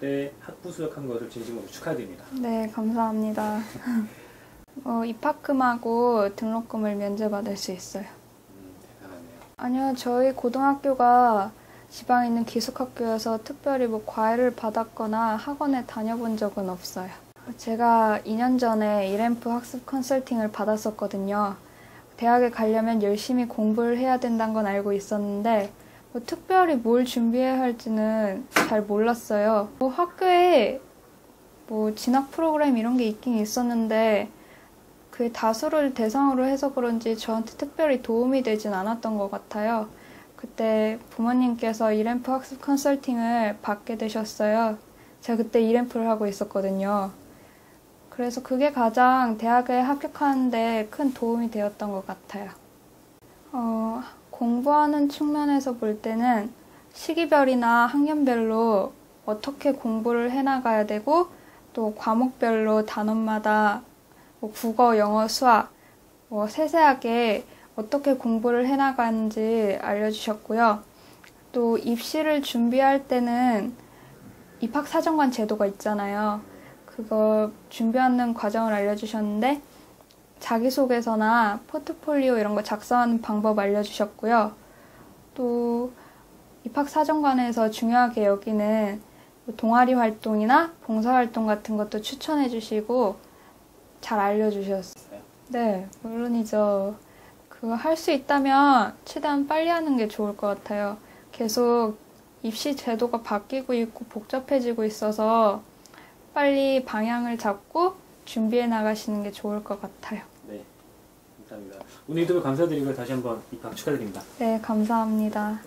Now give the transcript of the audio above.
때 학부 수역한 것을 진심으로 축하드립니다. 네, 감사합니다. 어, 입학금하고 등록금을 면제받을 수 있어요. 음, 대단하네요. 아니요, 저희 고등학교가 지방에 있는 기숙학교여서 특별히 뭐 과외를 받았거나 학원에 다녀본 적은 없어요. 제가 2년 전에 이램프 학습 컨설팅을 받았었거든요. 대학에 가려면 열심히 공부를 해야 된다는 건 알고 있었는데 뭐 특별히 뭘 준비해야 할지는 잘 몰랐어요. 뭐 학교에 뭐 진학 프로그램 이런 게 있긴 있었는데 그 다수를 대상으로 해서 그런지 저한테 특별히 도움이 되진 않았던 것 같아요. 그때 부모님께서 이램프 학습 컨설팅을 받게 되셨어요. 제가 그때 이램프를 하고 있었거든요. 그래서 그게 가장 대학에 합격하는데 큰 도움이 되었던 것 같아요. 어, 공부하는 측면에서 볼 때는 시기별이나 학년별로 어떻게 공부를 해나가야 되고 또 과목별로 단원마다 뭐 국어, 영어, 수학 뭐 세세하게 어떻게 공부를 해나가는지 알려주셨고요. 또 입시를 준비할 때는 입학사정관 제도가 있잖아요. 그거 준비하는 과정을 알려주셨는데 자기소개서나 포트폴리오 이런 거 작성하는 방법 알려주셨고요. 또 입학사정관에서 중요하게 여기는 뭐 동아리 활동이나 봉사활동 같은 것도 추천해 주시고 잘 알려주셨어요. 네, 물론이죠. 그거 할 수 있다면 최대한 빨리 하는 게 좋을 것 같아요. 계속 입시 제도가 바뀌고 있고 복잡해지고 있어서 빨리 방향을 잡고 준비해 나가시는 게 좋을 것 같아요. 네, 감사합니다. 오늘 인터뷰 감사드리고 다시 한번 입학 축하드립니다. 네, 감사합니다.